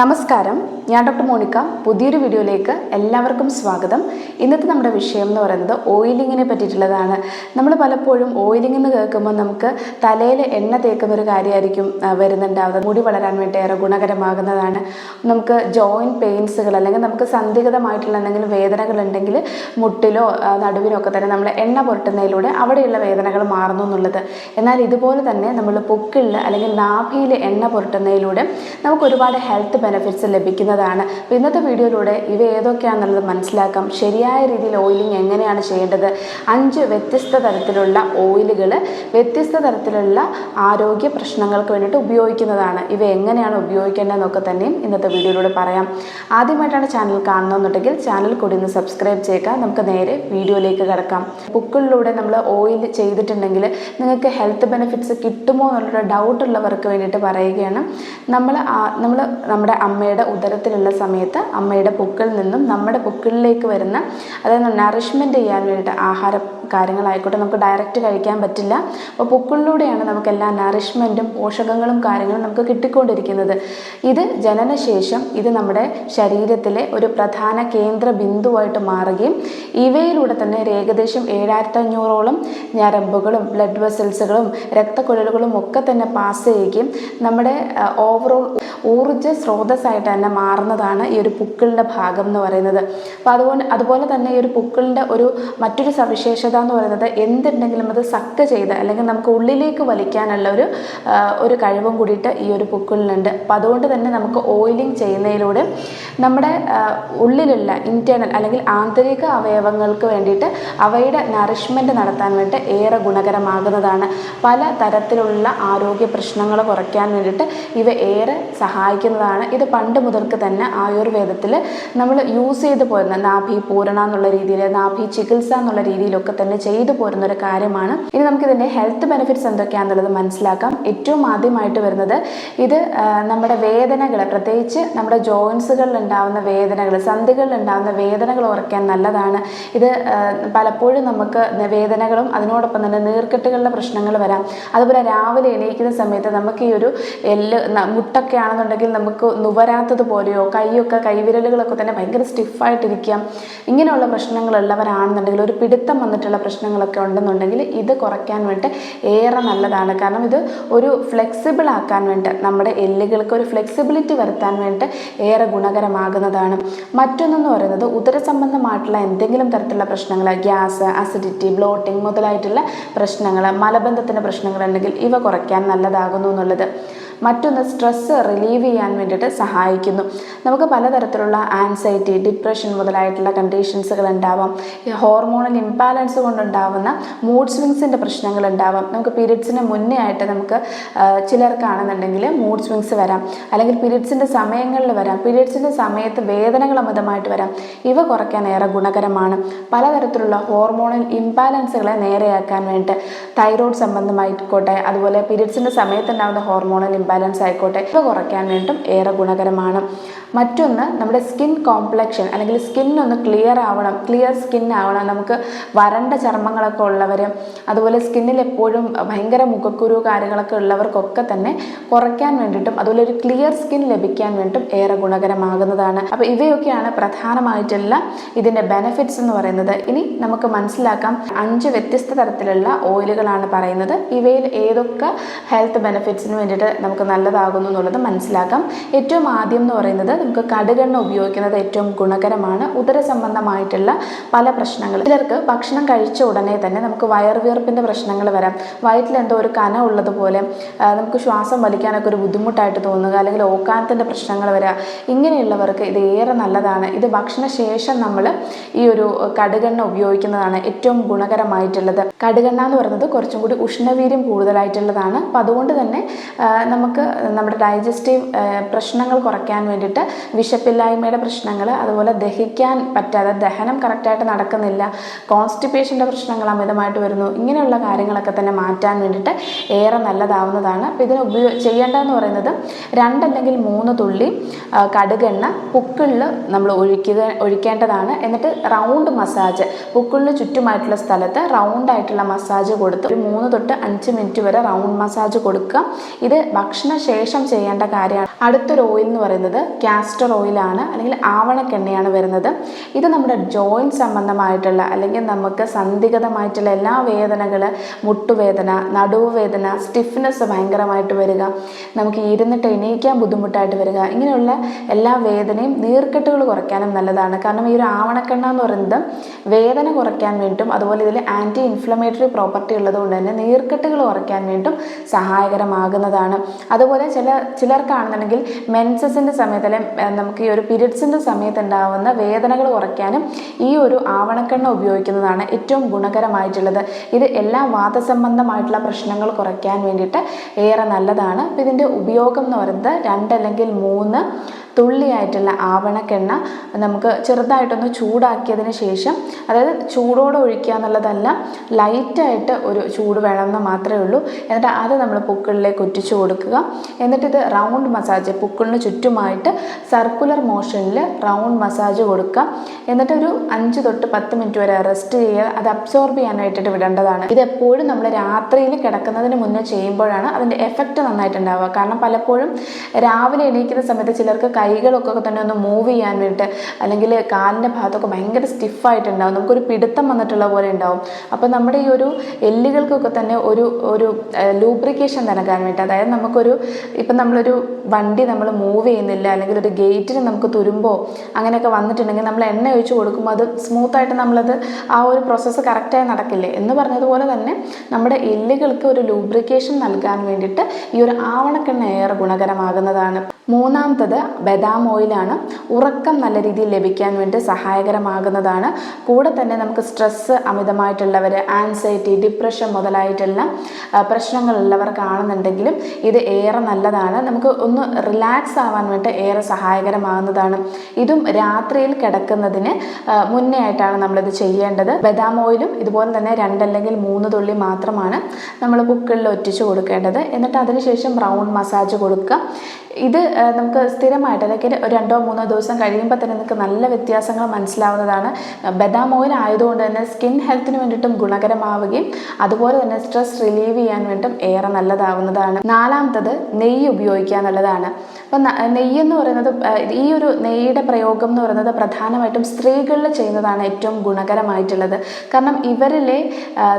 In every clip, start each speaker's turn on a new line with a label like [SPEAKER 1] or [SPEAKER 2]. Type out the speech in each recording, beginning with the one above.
[SPEAKER 1] നമസ്കാരം. ഞാൻ doctor Monica. പുതിയൊരു വീഡിയോയിലേക്ക് എല്ലാവർക്കും സ്വാഗതം. ഇന്നത്തെ നമ്മുടെ വിഷയം എന്ന് പറയുന്നത് ഓയിലിങ്ങിനെ പറ്റിയിട്ടുള്ളതാണ്. നമ്മൾ പലപ്പോഴും ഓയിലിംഗ് എന്ന് കേൾക്കുമ്പോൾ നമുക്ക് തലയിൽ എണ്ണ തേക്കുന്ന ഒരു കാര്യമായിരിക്കും വരുന്നുണ്ടാവുക മുടി വളരാൻ വേണ്ടി ഏറെ ഗുണകരമാകുന്നതാണ്. നമുക്ക് ജോയിന്റ് പെയിൻസുകൾ അല്ലെങ്കിൽ നമുക്ക് സന്ധിഗതമായിട്ടുള്ള എന്തെങ്കിലും വേദനകൾ ഉണ്ടെങ്കിൽ മുട്ടിലോ നടുവിനോ ഒക്കെ തന്നെ നമ്മൾ എണ്ണ പുരട്ടുന്നതിലൂടെ അവിടെയുള്ള വേദനകൾ മാറുന്നു എന്നുള്ളത്. എന്നാൽ ഇതുപോലെ തന്നെ നമ്മൾ പൊക്കിളിൽ അല്ലെങ്കിൽ നാഭിയിൽ എണ്ണ പുരട്ടുന്നതിലൂടെ നമുക്ക് ഒരുപാട് ഹെൽത്ത് ബെനിഫിറ്റ്സ് ലഭിക്കുന്നതാണ്. അപ്പോൾ ഇന്നത്തെ വീഡിയോയിലൂടെ ഇവ ഏതൊക്കെയാണെന്നുള്ളത് മനസ്സിലാക്കാം. ശരിയായ രീതിയിൽ ഓയിലിംഗ് എങ്ങനെയാണ് ചെയ്യേണ്ടത്? അഞ്ച് വ്യത്യസ്ത തരത്തിലുള്ള ഓയിലുകൾ വ്യത്യസ്ത തരത്തിലുള്ള ആരോഗ്യ പ്രശ്നങ്ങൾക്ക് വേണ്ടിയിട്ട് ഉപയോഗിക്കുന്നതാണ്. ഇവ എങ്ങനെയാണ് ഉപയോഗിക്കേണ്ടതെന്നൊക്കെ തന്നെയും ഇന്നത്തെ വീഡിയോയിലൂടെ പറയാം. ആദ്യമായിട്ടാണ് ചാനൽ കാണുന്നതെന്നുണ്ടെങ്കിൽ ചാനൽ കൂടി ഒന്ന് സബ്സ്ക്രൈബ് ചെയ്യുക. നമുക്ക് നേരെ വീഡിയോയിലേക്ക് കിടക്കാം. ബുക്കുകളിലൂടെ നമ്മൾ ഓയിൽ ചെയ്തിട്ടുണ്ടെങ്കിൽ നിങ്ങൾക്ക് ഹെൽത്ത് ബെനിഫിറ്റ്സ് കിട്ടുമോ എന്നുള്ള ഡൗട്ട് ഉള്ളവർക്ക് വേണ്ടിയിട്ട് പറയുകയാണ്. നമ്മൾ നമ്മൾ നമ്മുടെ അമ്മയുടെ ഉദരത്തിലുള്ള സമയത്ത് അമ്മയുടെ പൊക്കിൽ നിന്നും നമ്മുടെ പൊക്കിളിലേക്ക് വരുന്ന അതായത് നറിഷ്മെന്റ് ചെയ്യാൻ വേണ്ടിയിട്ട് ആഹാര കാര്യങ്ങളായിക്കോട്ടെ നമുക്ക് ഡയറക്റ്റ് കഴിക്കാൻ പറ്റില്ല. അപ്പോൾ പൊക്കിളിലൂടെയാണ് നമുക്ക് എല്ലാ നറിഷ്മെന്റും പോഷകങ്ങളും കാര്യങ്ങളും നമുക്ക് കിട്ടിക്കൊണ്ടിരിക്കുന്നത്. ഇത് ജനനശേഷം ഇത് നമ്മുടെ ശരീരത്തിലെ ഒരു പ്രധാന കേന്ദ്ര ബിന്ദുവായിട്ട് മാറുകയും ഇവയിലൂടെ തന്നെ ഏകദേശം ഏഴായിരത്തഞ്ഞൂറോളം ഞരമ്പുകളും ബ്ലഡ് വെസൽസുകളും രക്തക്കുഴലുകളും ഒക്കെ തന്നെ പാസ് ചെയ്യുകയും നമ്മുടെ ഓവറോൾ ഊർജ സ്രോതസ്സായിട്ട് തന്നെ മാറുന്നതാണ് ഈ ഒരു പുക്കിളിന്റെ ഭാഗം എന്ന് പറയുന്നത്. അപ്പോൾ അതുപോലെ അതുപോലെ തന്നെ ഈ ഒരു പുക്കിളിന്റെ ഒരു മറ്റൊരു സവിശേഷത എന്ന് പറയുന്നത് എന്തുണ്ടെങ്കിലും അത് സക്ക് ചെയ്ത് അല്ലെങ്കിൽ നമുക്ക് ഉള്ളിലേക്ക് വലിക്കാനുള്ള ഒരു ഒരു കഴിവും കൂടിയിട്ട് ഈ ഒരു പുക്കിളിനുണ്ട്. അപ്പോൾ അതുകൊണ്ട് തന്നെ നമുക്ക് ഓയിലിംഗ് ചെയ്യുന്നതിലൂടെ നമ്മുടെ ഉള്ളിലുള്ള ഇന്റേർണൽ അല്ലെങ്കിൽ ആന്തരിക അവയവങ്ങൾക്ക് വേണ്ടിയിട്ട് അവയുടെ നറിഷ്മെന്റ് നടത്താൻ വേണ്ടി ഏറെ ഗുണകരമാകുന്നതാണ്. പല തരത്തിലുള്ള ആരോഗ്യ പ്രശ്നങ്ങൾ കുറയ്ക്കാൻ വേണ്ടിയിട്ട് ഇവ ഏറെ സഹായിക്കുന്നതാണ്. ഇത് പണ്ട് മുതൽക്ക് തന്നെ ആയുർവേദത്തിൽ നമ്മൾ യൂസ് ചെയ്തു പോരുന്ന നാഭി പൂരണ എന്നുള്ള രീതിയിൽ നാഭി ചികിത്സ എന്നുള്ള രീതിയിലൊക്കെ തന്നെ ചെയ്തു പോരുന്ന ഒരു കാര്യമാണ്. ഇനി നമുക്കിതിന്റെ ഹെൽത്ത് ബെനിഫിറ്റ്സ് എന്തൊക്കെയാണെന്നുള്ളത് മനസ്സിലാക്കാം. ഏറ്റവും ആദ്യമായിട്ട് വരുന്നത് ഇത് നമ്മുടെ വേദനകൾ പ്രത്യേകിച്ച് നമ്മുടെ ജോയിൻസുകളിൽ ഉണ്ടാവുന്ന വേദനകൾ സന്ധികളിൽ ഉണ്ടാവുന്ന വേദനകൾ ഉറക്കാൻ നല്ലതാണ്. ഇത് പലപ്പോഴും നമുക്ക് വേദനകളും അതിനോടൊപ്പം തന്നെ നീർക്കെട്ടുകളുടെ പ്രശ്നങ്ങൾ വരാം. അതുപോലെ രാവിലെ എണീക്കുന്ന സമയത്ത് നമുക്ക് ഈ ഒരു എല്ല് ന- ആണെന്നുണ്ടെങ്കിൽ നമുക്ക് നുവരാത്തത് പോലെയോ കൈയൊക്കെ കൈവിരലുകളൊക്കെ തന്നെ ഭയങ്കര സ്റ്റിഫായിട്ടിരിക്കാം ഇങ്ങനെയുള്ള പ്രശ്നങ്ങളുള്ളവരാണെന്നുണ്ടെങ്കിൽ ഒരു പിടുത്തം വന്നിട്ടുള്ള പ്രശ്നങ്ങളൊക്കെ ഉണ്ടെന്നുണ്ടെങ്കിൽ ഇത് കുറയ്ക്കാൻ വേണ്ടി ഏറെ നല്ലതാണ്. കാരണം ഇത് ഒരു ഫ്ലെക്സിബിൾ ആക്കാൻ വേണ്ടി നമ്മുടെ എല്ലുകൾക്ക് ഒരു ഫ്ലെക്സിബിലിറ്റി വരുത്താൻ വേണ്ടി ഏറെ ഗുണകരമാകുന്നതാണ്. മറ്റൊന്നെന്ന് പറയുന്നത് ഉദര സംബന്ധമായിട്ടുള്ള എന്തെങ്കിലും തരത്തിലുള്ള പ്രശ്നങ്ങൾ ഗ്യാസ് അസിഡിറ്റി ബ്ലോട്ടിംഗ് മുതലായിട്ടുള്ള പ്രശ്നങ്ങൾ മലബന്ധത്തിന്റെ പ്രശ്നങ്ങളുണ്ടെങ്കിൽ ഇവ കുറയ്ക്കാൻ നല്ലതാകുന്നു എന്നുള്ളത്. മറ്റൊന്ന് സ്ട്രെസ്സ് റിലീവ് ചെയ്യാൻ വേണ്ടിയിട്ട് സഹായിക്കുന്നു. നമുക്ക് പലതരത്തിലുള്ള ആൻസൈറ്റി ഡിപ്രഷൻ മുതലായിട്ടുള്ള കണ്ടീഷൻസുകൾ ഉണ്ടാവാം. ഹോർമോണൽ ഇംബാലൻസ് കൊണ്ടുണ്ടാവുന്ന മൂഡ് സ്വിങ്സിന്റെ പ്രശ്നങ്ങൾ ഉണ്ടാവാം. നമുക്ക് പീരിയഡ്സിന് മുന്നേ ആയിട്ട് നമുക്ക് ചിലർക്കാണെന്നുണ്ടെങ്കിൽ മൂഡ് സ്വിങ്സ് വരാം. അല്ലെങ്കിൽ പീരിയഡ്സിന്റെ സമയങ്ങളിൽ വരാം. പീരിയഡ്സിന്റെ സമയത്ത് വേദനകൾ അമിതമായിട്ട് വരാം. ഇവ കുറയ്ക്കാൻ ഏറെ ഗുണകരമാണ്. പലതരത്തിലുള്ള ഹോർമോണൽ ഇംബാലൻസുകളെ നേരെയാക്കാൻ വേണ്ടി തൈറോയ്ഡ് സംബന്ധമായിക്കോട്ടെ അതുപോലെ പീരിയഡ്സിന്റെ സമയത്തുണ്ടാകുന്ന ഹോർമോണൽ ഇംബാലൻസ് ആയിക്കോട്ടെ. ഇവ കുറയ്ക്കാൻ വേണ്ടും ഏറെ ഗുണകരമാണ്. മറ്റൊന്ന് നമ്മുടെ സ്കിൻ കോംപ്ലക്ഷൻ അല്ലെങ്കിൽ സ്കിൻ ഒന്ന് ക്ലിയർ ആവണം ക്ലിയർ സ്കിൻ ആവണം. നമുക്ക് വരണ്ട ചർമ്മങ്ങളൊക്കെ ഉള്ളവർ അതുപോലെ സ്കിന്നിൽ എപ്പോഴും ഭയങ്കര മുഖക്കുരു കാര്യങ്ങളൊക്കെ ഉള്ളവർക്കൊക്കെ തന്നെ കുറയ്ക്കാൻ വേണ്ടിയിട്ടും അതുപോലെ ഒരു ക്ലിയർ സ്കിൻ ലഭിക്കാൻ വേണ്ടിയിട്ടും ഏറെ ഗുണകരമാകുന്നതാണ്. അപ്പോൾ ഇവയൊക്കെയാണ് പ്രധാനമായിട്ടുള്ള ഇതിന്റെ ബെനഫിറ്റ്സ് എന്ന് പറയുന്നത്. ഇനി നമുക്ക് മനസ്സിലാക്കാം അഞ്ച് വ്യത്യസ്ത തരത്തിലുള്ള ഓയിലുകളാണ് പറയുന്നത്. ഇവയിൽ ഏതൊക്കെ ഹെൽത്ത് ബെനഫിറ്റ്സിന് വേണ്ടിയിട്ട് നമുക്ക് നല്ലതാകുന്നു എന്നുള്ളത് മനസ്സിലാക്കാം. ഏറ്റവും ആദ്യം എന്ന് പറയുന്നത് നമുക്ക് കടുകെണ്ണ ഉപയോഗിക്കുന്നത് ഏറ്റവും ഗുണകരമാണ്. ഉദര സംബന്ധമായിട്ടുള്ള പല പ്രശ്നങ്ങൾ ചിലർക്ക് ഭക്ഷണം കഴിച്ച ഉടനെ തന്നെ നമുക്ക് വയറുവീർപ്പിന്റെ പ്രശ്നങ്ങൾ വരാം. വയറ്റിൽ എന്തോ ഒരു കന ഉള്ളതുപോലെ നമുക്ക് ശ്വാസം വലിക്കാനൊക്കെ ഒരു ബുദ്ധിമുട്ടായിട്ട് തോന്നുക അല്ലെങ്കിൽ ഓക്കാനത്തിന്റെ പ്രശ്നങ്ങൾ വരിക ഇങ്ങനെയുള്ളവർക്ക് ഇത് ഏറെ നല്ലതാണ്. ഇത് ഭക്ഷണശേഷം നമ്മൾ ഈ ഒരു കടുകെണ്ണ ഉപയോഗിക്കുന്നതാണ് ഏറ്റവും ഗുണകരമായിട്ടുള്ളത്. കടുകെണ്ണ എന്ന് പറയുന്നത് കുറച്ചും കൂടി ഉഷ്ണവീര്യം കൂടുതലായിട്ടുള്ളതാണ്. അപ്പം അതുകൊണ്ട് തന്നെ ആ, നമുക്ക് നമ്മുടെ ഡൈജസ്റ്റീവ് പ്രശ്നങ്ങൾ കുറയ്ക്കാൻ വേണ്ടിയിട്ട് വിശപ്പില്ലായ്മയുടെ പ്രശ്നങ്ങൾ അതുപോലെ ദഹിക്കാൻ പറ്റാതെ ദഹനം കറക്റ്റായിട്ട് നടക്കുന്നില്ല കോൺസ്റ്റിപ്പേഷന്റെ പ്രശ്നങ്ങൾ അമിതമായിട്ട് വരുന്നു ഇങ്ങനെയുള്ള കാര്യങ്ങളൊക്കെ തന്നെ മാറ്റാൻ വേണ്ടിയിട്ട് ഏറെ നല്ലതാവുന്നതാണ്. അപ്പോൾ ഇതിന് ഉപയോഗ ചെയ്യേണ്ടതെന്ന് പറയുന്നത് രണ്ടല്ലെങ്കിൽ മൂന്ന് തുള്ളി കടുകെണ്ണ പുക്കിളിൽ നമ്മൾ ഒഴിക്കുക ഒഴിക്കേണ്ടതാണ്. എന്നിട്ട് റൗണ്ട് മസാജ് പുക്കിളിന് ചുറ്റുമായിട്ടുള്ള സ്ഥലത്ത് റൗണ്ട് ആയിട്ടുള്ള മസാജ് കൊടുത്ത് ഒരു മൂന്ന് തൊട്ട് അഞ്ച് മിനിറ്റ് വരെ റൗണ്ട് മസാജ് കൊടുക്കുക. ഇത് ഭക്ഷണശേഷം ചെയ്യേണ്ട കാര്യമാണ്. അടുത്തൊരു ഓയിൽ എന്ന് പറയുന്നത് കാസ്റ്റർ ഓയിലാണ് അല്ലെങ്കിൽ ആവണക്കെണ്ണയാണ് വരുന്നത്. ഇത് നമ്മുടെ ജോയിന്റ് സംബന്ധമായിട്ടുള്ള അല്ലെങ്കിൽ നമുക്ക് സന്ധിഗതമായിട്ടുള്ള എല്ലാ വേദനകൾ മുട്ടുവേദന നടുവുവേദന സ്റ്റിഫ്നെസ് ഭയങ്കരമായിട്ട് വരിക നമുക്ക് ഇരുന്നിട്ട് എണീക്കാൻ ബുദ്ധിമുട്ടായിട്ട് വരിക ഇങ്ങനെയുള്ള എല്ലാ വേദനയും നീർക്കെട്ടുകൾ കുറയ്ക്കാനും നല്ലതാണ്. കാരണം ഈ ഒരു ആവണക്കെണ്ണ എന്ന് പറയുന്നത് വേദന കുറയ്ക്കാൻ വേണ്ടിയിട്ടും അതുപോലെ ഇതിൽ ആന്റി ഇൻഫ്ലമേറ്ററി പ്രോപ്പർട്ടി ഉള്ളതുകൊണ്ട് തന്നെ നീർക്കെട്ടുകൾ കുറയ്ക്കാൻ വേണ്ടിയിട്ടും സഹായകരമാകുന്നതാണ്. അതുപോലെ ചില ചിലർക്കാണെന്നുണ്ടെങ്കിൽ മെൻസസിന്റെ സമയത്ത് അല്ലെങ്കിൽ നമുക്ക് ഈ ഒരു പീരിയഡ്സിന്റെ സമയത്ത് ഉണ്ടാവുന്ന വേദനകൾ കുറയ്ക്കാനും ഈ ഒരു ആവണക്കെണ്ണ ഉപയോഗിക്കുന്നതാണ് ഏറ്റവും ഗുണകരമായിട്ടുള്ളത്. ഇത് എല്ലാ വാദസംബന്ധമായിട്ടുള്ള പ്രശ്നങ്ങൾ കുറയ്ക്കാൻ വേണ്ടിയിട്ട് ഏറെ നല്ലതാണ്. അപ്പോൾ ഇതിന്റെ ഉപയോഗം എന്ന് പറയുന്നത് രണ്ടല്ലെങ്കിൽ മൂന്ന് തുള്ളിയായിട്ടുള്ള ആവണക്കെണ്ണ നമുക്ക് ചെറുതായിട്ടൊന്ന് ചൂടാക്കിയതിന് ശേഷം അതായത് ചൂടോടെ ഒഴിക്കുക എന്നുള്ളതല്ല ലൈറ്റായിട്ട് ഒരു ചൂട് വേണമെന്ന് മാത്രമേ ഉള്ളൂ. എന്നിട്ട് അത് നമ്മൾ പൂക്കളിലേക്ക് ഒറ്റിച്ചു കൊടുക്കുക. എന്നിട്ട് ഇത് റൗണ്ട് മസാജ് പൂക്കളിന് ചുറ്റുമായിട്ട് സർക്കുലർ മോഷനിൽ റൗണ്ട് മസാജ് കൊടുക്കുക. എന്നിട്ട് ഒരു അഞ്ച് തൊട്ട് പത്ത് മിനിറ്റ് വരെ റെസ്റ്റ് ചെയ്യുക. അത് അബ്സോർബ് ചെയ്യാനായിട്ടിട്ട് വിടേണ്ടതാണ്. ഇത് എപ്പോഴും നമ്മൾ രാത്രിയിൽ കിടക്കുന്നതിന് മുന്നേ ചെയ്യുമ്പോഴാണ് അതിന്റെ എഫക്റ്റ് നന്നായിട്ടുണ്ടാവുക. കാരണം പലപ്പോഴും രാവിലെ എണീക്കുന്ന സമയത്ത് ചിലർക്ക് കൈകളൊക്കെ തന്നെ ഒന്ന് മൂവ് ചെയ്യാൻ വേണ്ടിയിട്ട് അല്ലെങ്കിൽ കാലിന്റെ ഭാഗത്തൊക്കെ ഭയങ്കര സ്റ്റിഫായിട്ടുണ്ടാവും നമുക്കൊരു പിടുത്തം വന്നിട്ടുള്ള പോലെ ഉണ്ടാവും. അപ്പോൾ നമ്മുടെ ഈ ഒരു എല്ലുകൾക്കൊക്കെ തന്നെ ഒരു ഒരു ലൂബ്രിക്കേഷൻ നൽകാൻ വേണ്ടി അതായത് നമുക്കൊരു ഇപ്പം നമ്മളൊരു വണ്ടി നമ്മൾ മൂവ് ചെയ്യുന്നില്ല അല്ലെങ്കിൽ ഒരു ഗേറ്റിന് നമുക്ക് തുരുമ്പോ അങ്ങനെയൊക്കെ വന്നിട്ടുണ്ടെങ്കിൽ നമ്മൾ എണ്ണ ഒഴിച്ച് കൊടുക്കുമ്പോൾ അത് സ്മൂത്തായിട്ട് നമ്മളത് ആ ഒരു പ്രോസസ്സ് കറക്റ്റായി നടക്കില്ലേ? എന്ന് പറഞ്ഞതുപോലെ തന്നെ നമ്മുടെ എല്ലുകൾക്ക് ഒരു ലൂബ്രിക്കേഷൻ നൽകാൻ വേണ്ടിയിട്ട് ഈ ഒരു ആവണക്കെണ്ണ ഏറെ ഗുണകരമാകുന്നതാണ്. മൂന്നാമത്തത് ബദാം ഓയിലാണ് ഉറക്കം നല്ല രീതിയിൽ ലഭിക്കാൻ വേണ്ടി സഹായകരമാകുന്നതാണ്. കൂടെ തന്നെ നമുക്ക് സ്ട്രെസ്സ് അമിതമായിട്ടുള്ളവർ ആൻസൈറ്റി ഡിപ്രഷൻ മുതലായിട്ടുള്ള പ്രശ്നങ്ങളുള്ളവർക്കാണെന്നുണ്ടെങ്കിലും ഇത് ഏറെ നല്ലതാണ്. നമുക്ക് ഒന്ന് റിലാക്സ് ആവാൻ വേണ്ടി ഏറെ സഹായകരമാകുന്നതാണ്. ഇതും രാത്രിയിൽ കിടക്കുന്നതിന് മുന്നേ ആയിട്ടാണ് നമ്മളിത് ചെയ്യേണ്ടത്. ബദാം ഓയിലും ഇതുപോലെ തന്നെ രണ്ടല്ലെങ്കിൽ മൂന്ന് തുള്ളി മാത്രമാണ് നമ്മൾ പുക്കളിൽ ഒറ്റിച്ച് കൊടുക്കേണ്ടത്. എന്നിട്ട് അതിനുശേഷം ബ്രൗൺ മസാജ് കൊടുക്കുക. ഇത് നമുക്ക് സ്ഥിരമായിട്ട് അല്ലെങ്കിൽ ഒരു രണ്ടോ മൂന്നോ ദിവസം കഴിയുമ്പോൾ തന്നെ നിങ്ങൾക്ക് നല്ല വ്യത്യാസങ്ങൾ മനസ്സിലാവുന്നതാണ്. ബദാം ഓയിൽ ആയതുകൊണ്ട് തന്നെ സ്കിൻ ഹെൽത്തിന് വേണ്ടിയിട്ടും ഗുണകരമാവുകയും അതുപോലെ തന്നെ സ്ട്രെസ് റിലീവ് ചെയ്യാൻ വേണ്ടിയിട്ടും ഏറെ നല്ലതാവുന്നതാണ്. നാലാമത്തത് നെയ്യ് ഉപയോഗിക്കുക എന്നുള്ളതാണ് അപ്പം നെയ്യ് എന്ന് പറയുന്നത് ഈ ഒരു നെയ്യുടെ പ്രയോഗം എന്ന് പറയുന്നത് പ്രധാനമായിട്ടും സ്ത്രീകളിൽ ചെയ്യുന്നതാണ് ഏറ്റവും ഗുണകരമായിട്ടുള്ളത്. കാരണം ഇവരിലെ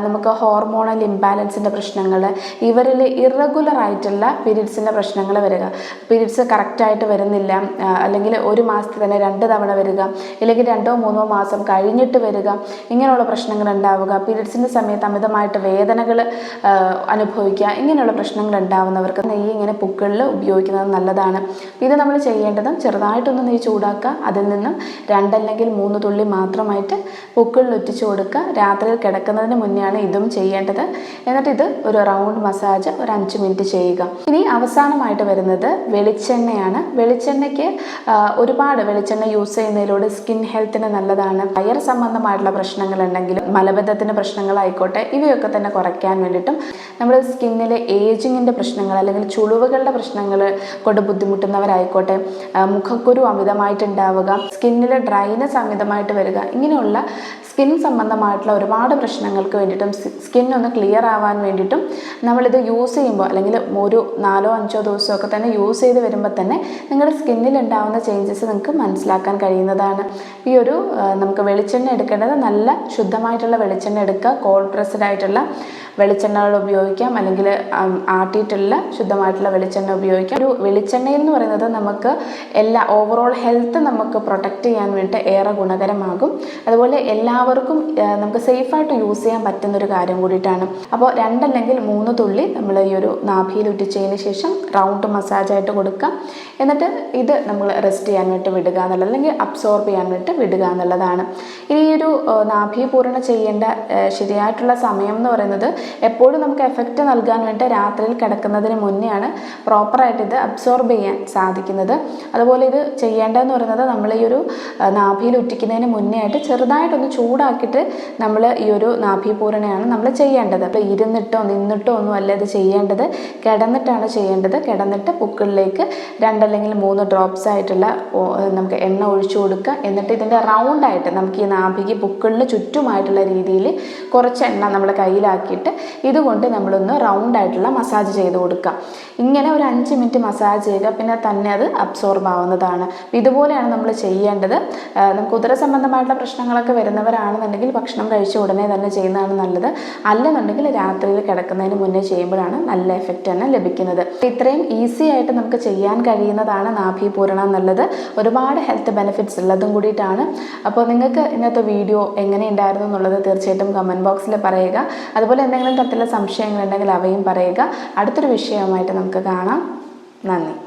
[SPEAKER 1] നമുക്ക് ഹോർമോണൽ ഇംബാലൻസിന്റെ പ്രശ്നങ്ങൾ ഇവരിലെ ഇറഗുലർ ആയിട്ടുള്ള പീരീഡ്സിന്റെ പ്രശ്നങ്ങൾ വരിക. പീരീഡ്സ് കറക്റ്റായിട്ട് വരുന്നില്ല. അല്ലെങ്കിൽ ഒരു മാസത്തിൽ തന്നെ രണ്ട് തവണ വരിക അല്ലെങ്കിൽ രണ്ടോ മൂന്നോ മാസം കഴിഞ്ഞിട്ട് വരിക ഇങ്ങനെയുള്ള പ്രശ്നങ്ങൾ ഉണ്ടാവുക. പീരീഡ്സിന്റെ സമയത്ത് അമിതമായിട്ട് വേദനകൾ അനുഭവിക്കുക ഇങ്ങനെയുള്ള പ്രശ്നങ്ങൾ ഉണ്ടാവുന്നവർക്ക് നെയ്യ് ഇങ്ങനെ പുക്കളിൽ ഉപയോഗിക്കുന്നത് നല്ലതാണ്. ഇത് നമ്മൾ ചെയ്യേണ്ടത് ചെറുതായിട്ടൊന്ന് നെയ്യ് ചൂടാക്കുക. അതിൽ നിന്നും രണ്ടല്ലെങ്കിൽ മൂന്ന് തുള്ളി മാത്രമായിട്ട് പുക്കളിൽ ഒറ്റിച്ചു കൊടുക്കുക. രാത്രിയിൽ കിടക്കുന്നതിന് മുന്നെയാണ് ഇതും ചെയ്യേണ്ടത്. എന്നിട്ട് ഇത് ഒരു റൗണ്ട് മസാജ് ഒരു അഞ്ച് മിനിറ്റ് ചെയ്യുക. ഇനി അവസാനമായിട്ട് വരുന്നത് വെളിച്ചെണ്ണയാണ്. വെളിച്ചെണ്ണയ്ക്ക് ഒരുപാട് വെളിച്ചെണ്ണ യൂസ് ചെയ്യുന്നതിലൂടെ സ്കിൻ ഹെൽത്തിന് നല്ലതാണ്. വയർ സംബന്ധമായിട്ടുള്ള പ്രശ്നങ്ങളുണ്ടെങ്കിലും മലബന്ധത്തിന്റെ പ്രശ്നങ്ങളായിക്കോട്ടെ ഇവയൊക്കെ തന്നെ കുറയ്ക്കാൻ വേണ്ടിയിട്ടും നമ്മുടെ സ്കിന്നിലെ ഏജിങ്ങിന്റെ പ്രശ്നങ്ങൾ അല്ലെങ്കിൽ ചുളിവുകളുടെ പ്രശ്നങ്ങൾ കൊണ്ട് ബുദ്ധിമുട്ടുന്നവരായിക്കോട്ടെ മുഖക്കുരു അമിതമായിട്ടുണ്ടാവുക സ്കിന്നിലെ ഡ്രൈനസ് അമിതമായിട്ട് വരിക ഇങ്ങനെയുള്ള സ്കിൻ സംബന്ധമായിട്ടുള്ള ഒരുപാട് പ്രശ്നങ്ങൾക്ക് വേണ്ടിയിട്ടും സ്കിൻ ഒന്ന് ക്ലിയർ ആവാൻ വേണ്ടിയിട്ടും നമ്മളിത് യൂസ് ചെയ്യുമ്പോൾ അല്ലെങ്കിൽ ഒരു നാലോ അഞ്ചോ ദിവസമൊക്കെ തന്നെ യൂസ് ചെയ്ത് വരുമ്പോൾ തന്നെ നിങ്ങളുടെ സ്കിന്നിൽ ഉണ്ടാകുന്ന ചേഞ്ചസ് നിങ്ങൾക്ക് മനസ്സിലാക്കാൻ കഴിയുന്നതാണ്. ഈ ഒരു നമുക്ക് വെളിച്ചെണ്ണ എടുക്കേണ്ടത് നല്ല ശുദ്ധമായിട്ടുള്ള വെളിച്ചെണ്ണ എടുക്കുക. കോൾഡ് പ്രസ്ഡ് ആയിട്ടുള്ള വെളിച്ചെണ്ണകൾ ഉപയോഗിക്കാം. അല്ലെങ്കിൽ ആട്ടിയിട്ടുള്ള ശുദ്ധമായിട്ടുള്ള വെളിച്ചെണ്ണ ഉപയോഗിക്കാം. ഒരു വെളിച്ചെണ്ണയിൽ എന്ന് പറയുന്നത് നമുക്ക് എല്ലാ ഓവറോൾ ഹെൽത്ത് നമുക്ക് പ്രൊട്ടക്റ്റ് ചെയ്യാൻ വേണ്ടിയിട്ട് ഏറെ ഗുണകരമാകും. അതുപോലെ എല്ലാവർക്കും നമുക്ക് സേഫായിട്ട് യൂസ് ചെയ്യാൻ പറ്റുന്ന ഒരു കാര്യം കൂടിയിട്ടാണ്. അപ്പോൾ രണ്ടല്ലെങ്കിൽ മൂന്ന് തുള്ളി നമ്മൾ ഈ ഒരു നാഭിയിൽ ഉറ്റിച്ചതിന് ശേഷം റൗണ്ട് മസാജായിട്ട് കൊടുക്കുക. എന്നിട്ട് ഇത് നമ്മൾ റെസ്റ്റ് ചെയ്യാൻ വേണ്ടി വിടുക എന്നുള്ളത് അല്ലെങ്കിൽ അബ്സോർബ് ചെയ്യാൻ വേണ്ടി വിടുക എന്നുള്ളതാണ്. ഈ ഒരു നാഭി പൂരണ ചെയ്യേണ്ട ശരിയായിട്ടുള്ള സമയം എന്ന് പറയുന്നത് എപ്പോഴും നമുക്ക് എഫക്റ്റ് നൽകാൻ വേണ്ടി രാത്രിയിൽ കിടക്കുന്നതിന് മുന്നെയാണ് പ്രോപ്പറായിട്ട് ഇത് അബ്സോർബ് ചെയ്യാൻ സാധിക്കുന്നത്. അതുപോലെ ഇത് ചെയ്യേണ്ടതെന്ന് പറയുന്നത് നമ്മൾ ഈ ഒരു നാഭിയിൽ ഉറ്റിക്കുന്നതിന് മുന്നേ ആയിട്ട് ചെറുതായിട്ടൊന്ന് ചൂടാക്കിയിട്ട് നമ്മൾ ഈ ഒരു നാഭി പൂരണയാണ് നമ്മൾ ചെയ്യേണ്ടത്. അപ്പോൾ ഇരുന്നിട്ടോ നിന്നിട്ടോ ഒന്നും അല്ല ഇത് ചെയ്യേണ്ടത്. കിടന്നിട്ടാണ് ചെയ്യേണ്ടത്. കിടന്നിട്ട് പുക്കിളിലേക്ക് രണ്ടല്ലെങ്കിൽ മൂന്ന് ഡ്രോപ്സ് ആയിട്ടുള്ള നമുക്ക് എണ്ണ ഒഴിച്ചു കൊടുക്കുക. എന്നിട്ട് ഇതിന്റെ റൗണ്ടായിട്ട് നമുക്ക് ഈ നാഭിക്ക് പുക്കിളിന് ചുറ്റുമായിട്ടുള്ള രീതിയിൽ കുറച്ച് എണ്ണ നമ്മൾ കയ്യിലാക്കിയിട്ട് ഇതുകൊണ്ട് നമ്മളൊന്ന് റൗണ്ടായിട്ടുള്ള മസാജ് ചെയ്ത് കൊടുക്കുക. ഇങ്ങനെ ഒരു അഞ്ച് മിനിറ്റ് മസാജ് ചെയ്യുക പിന്നെ തന്നെ അത് അബ്സോർബ് ആവുന്നതാണ്. ഇതുപോലെയാണ് നമ്മൾ ചെയ്യേണ്ടത്. നമുക്ക് ഉദര സംബന്ധമായിട്ടുള്ള പ്രശ്നങ്ങളൊക്കെ വരുന്നവരാണെന്നുണ്ടെങ്കിൽ ഭക്ഷണം കഴിച്ച ഉടനെ തന്നെ ചെയ്യുന്നതാണ് നല്ലത്. അല്ലെന്നുണ്ടെങ്കിൽ രാത്രിയിൽ കിടക്കുന്നതിന് മുന്നേ ചെയ്യുമ്പോഴാണ് നല്ല എഫക്റ്റ് തന്നെ ലഭിക്കുന്നത്. ഇത്രയും ഈസി ആയിട്ട് നമുക്ക് ചെയ്യാൻ കഴിയുന്നതാണ് നാഭി പൂരണം എന്നുള്ളത്. ഒരുപാട് ഹെൽത്ത് ബെനിഫിറ്റ്സ് ഉള്ളതും കൂടിയിട്ടാണ്. അപ്പോൾ നിങ്ങൾക്ക് ഇന്നത്തെ വീഡിയോ എങ്ങനെ ഉണ്ടായിരുന്നു എന്നുള്ളത് തീർച്ചയായിട്ടും കമന്റ് ബോക്സിൽ പറയുക. അതുപോലെ എന്തെങ്കിലും തരത്തിലുള്ള സംശയങ്ങളുണ്ടെങ്കിൽ അവയും പറയുക. അടുത്തൊരു വിഷയവുമായിട്ട് നമുക്ക് കാണാം. നന്ദി.